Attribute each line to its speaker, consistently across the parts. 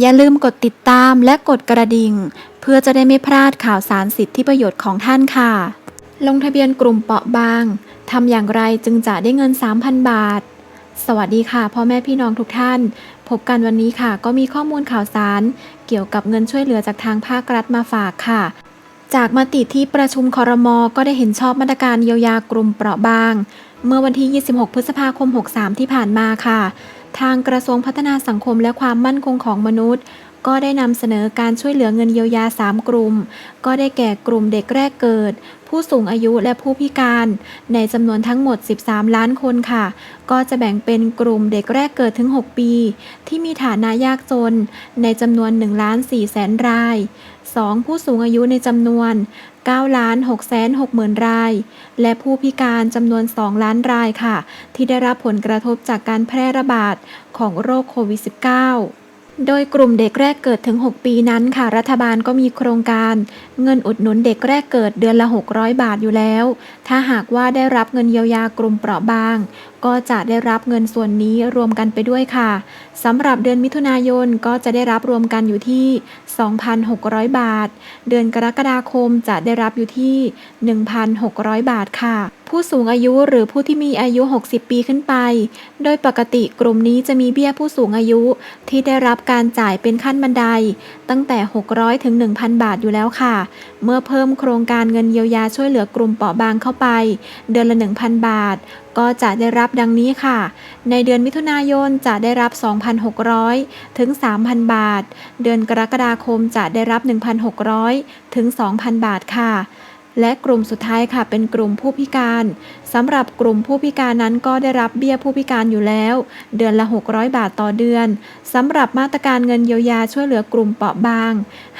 Speaker 1: อย่าลืมกดติดตามและกดกระดิ่ง เพื่อจะได้ไม่พลาดข่าวสารสิทธิประโยชน์ของท่านค่ะ ลงทะเบียนกลุ่มเปราะบางทำอย่างไรจึงจะได้เงิน 3,000 บาท สวัสดีค่ะพ่อแม่พี่น้องทุกท่าน พบกันวันนี้ค่ะ ก็มีข้อมูลข่าวสาร เกี่ยวกับเงินช่วยเหลือจากทางภาครัฐมาฝากค่ะจากมติที่ประชุมคอรมอก็ได้เห็นชอบมาตรการเยียวยากลุ่มเปราะบาง เมื่อวันที่ 26 พฤษภาคม 63 ที่ผ่านมาค่ะ ทางกระทรวงพัฒนาสังคมและความมั่นคงของมนุษย์ ก็ได้นำเสนอการช่วยเหลือเงินเยียวยา 3 กลุ่ม ก็ได้แก่กลุ่มเด็กแรกเกิด ผู้สูงอายุและผู้พิการ ในจำนวนทั้งหมด 13 ล้านคนค่ะ ก็จะแบ่งเป็นกลุ่มเด็กแรกเกิดถึง 6 ปี ที่มีฐานะยากจน ในจำนวน1ล้าน4แสนราย 2. ผู้สูงอายุในจำนวน9ล้าน6แสน6หมื่นราย และผู้พิการจำนวน 2 ล้านรายค่ะ ที่ได้รับผลกระทบจากการแพร่ระบาดของโรคโควิด -19 โดยกลุ่มเด็กแรกเกิดถึง 6 ปีนั้นค่ะ รัฐบาลก็มีโครงการ เงินอุดหนุนเด็กแรกเกิดเดือนละ 600 บาทอยู่แล้ว ถ้าหากว่าได้รับเงินเยียวยากลุ่มเปราะบาง ก็จะได้รับเงินส่วนนี้รวมกันไปด้วยค่ะสำหรับเดือนมิถุนายนก็จะได้รับรวมกันอยู่ที่ 2,600 บาท เดือนกรกฎาคมจะได้รับอยู่ที่ 1,600 บาทค่ะ ผู้สูงอายุหรือผู้ที่มีอายุ 60 ปีขึ้นไป โดยปกติกลุ่มนี้จะมีเบี้ยผู้สูงอายุที่ได้รับการจ่ายเป็นขั้นบันได ตั้งแต่ 600 ถึง 1,000 บาทอยู่แล้วค่ะ เมื่อเพิ่มโครงการเงินเยียวยาช่วยเหลือกลุ่มเปราะบางเข้าไป เดือนละ 1,000 บาท ก็จะได้รับดังนี้ค่ะ ในเดือนมิถุนายนจะได้รับ 2,600 ถึง 3,000 บาท เดือนกรกฎาคมจะได้รับ 1,600 ถึง 2,000 บาทค่ะ และกลุ่มสุดท้ายค่ะเป็นกลุ่มผู้พิการสำหรับกลุ่มผู้พิการนั้นก็ได้รับเบี้ยผู้พิการอยู่แล้ว เดือนละ 600 บาทต่อเดือนสำหรับมาตรการเงินเยียวยาช่วยเหลือกลุ่มเปราะบาง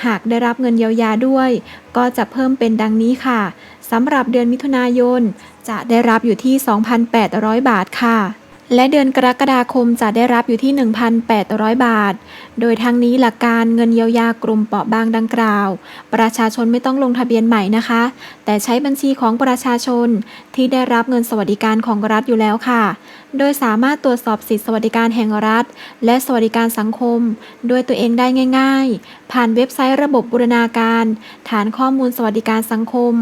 Speaker 1: หากได้รับเงินเยียวยาด้วย ก็จะเพิ่มเป็นดังนี้ค่ะสำหรับเดือนมิถุนายน จะได้รับอยู่ที่ 2,800 บาทค่ะ และเดือนกรกฎาคมจะได้รับอยู่ที่ 1,800 บาท โดยทั้งนี้หลักการเงินเยียวยากลุ่มเปราะบางดังกล่าว ประชาชนไม่ต้องลงทะเบียนใหม่นะคะ แต่ใช้บัญชีของประชาชนที่ได้รับเงินสวัสดิการของรัฐอยู่แล้วค่ะ โดยสามารถตรวจสอบสิทธิสวัสดิการแห่งรัฐ และสวัสดิการสังคม ด้วยตัวเองได้ง่าย ๆ ผ่านเว็บไซต์ระบบบูรณาการ ฐานข้อมูลสวัสดิการสังคม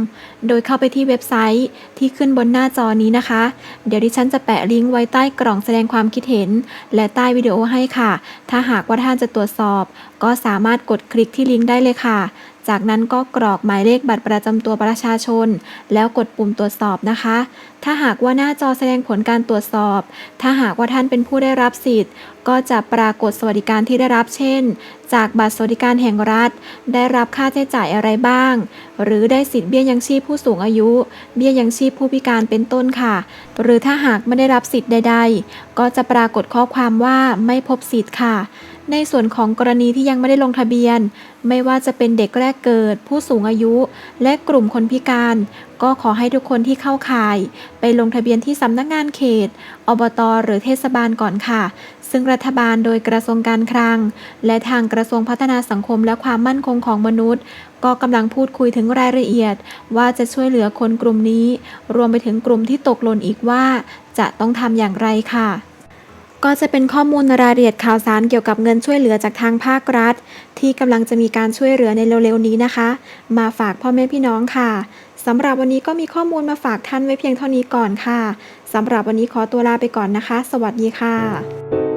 Speaker 1: โดยเข้าไปที่เว็บไซต์ที่ขึ้นบนหน้าจอนี้นะคะ เดี๋ยวดิฉันจะแปะลิงก์ไว้ใต้กล่องแสดงความคิดเห็น และใต้วิดีโอให้ค่ะ ถ้าหากว่าท่านจะตรวจสอบ ก็สามารถกดคลิกที่ลิงก์ได้เลยค่ะ จากนั้นก็กรอกหมายเลขบัตรประจำตัวประชาชน แล้วกดปุ่มตรวจสอบนะคะ ถ้าหากว่าหน้าจอแสดงผลการตรวจสอบ ถ้าหากว่าท่านเป็นผู้ได้รับสิทธิ์ ก็จะปรากฏสวัสดิการที่ได้รับเช่น จากบัตรสวัสดิการแห่งรัฐ ได้รับค่าใช้จ่ายอะไรบ้าง หรือได้สิทธิ์เบี้ยยังชีพผู้สูงอายุ เบี้ยยังชีพผู้พิการเป็นต้นค่ะ หรือถ้าหากไม่ได้รับสิทธิ์ใด ๆ ก็จะปรากฏข้อความว่าไม่พบสิทธิ์ค่ะ ในส่วนของกรณีที่ยังไม่ได้ลงทะเบียน ไม่ว่าจะเป็นเด็กแรกเกิด ผู้สูงอายุ และกลุ่มคนพิการ ก็ขอให้ทุกคนที่เข้าข่าย ไปลงทะเบียนที่สำนักงานเขต อบตหรือเทศบาลก่อนค่ะ ซึ่งรัฐบาลโดยกระทรวงการคลัง และทางกระทรวงพัฒนาสังคมและความมั่นคงของมนุษย์ ก็กำลังพูดคุยถึงรายละเอียด ว่าจะช่วยเหลือคนกลุ่มนี้ รวมไปถึงกลุ่มที่ตกหล่นอีกว่า จะต้องทำอย่างไรค่ะ ก็จะเป็นข้อมูลรายละเอียดข่าวสารเกี่ยวกับเงินช่วยเหลือจากทางภาครัฐ ที่กำลังจะมีการช่วยเหลือในเร็วๆนี้นะคะ มาฝากพ่อแม่พี่น้องค่ะสำหรับวันนี้ก็มีข้อมูลมาฝากท่านไว้เพียงเท่านี้ก่อนค่ะสำหรับวันนี้ขอตัวลาไปก่อนนะคะ สวัสดีค่ะ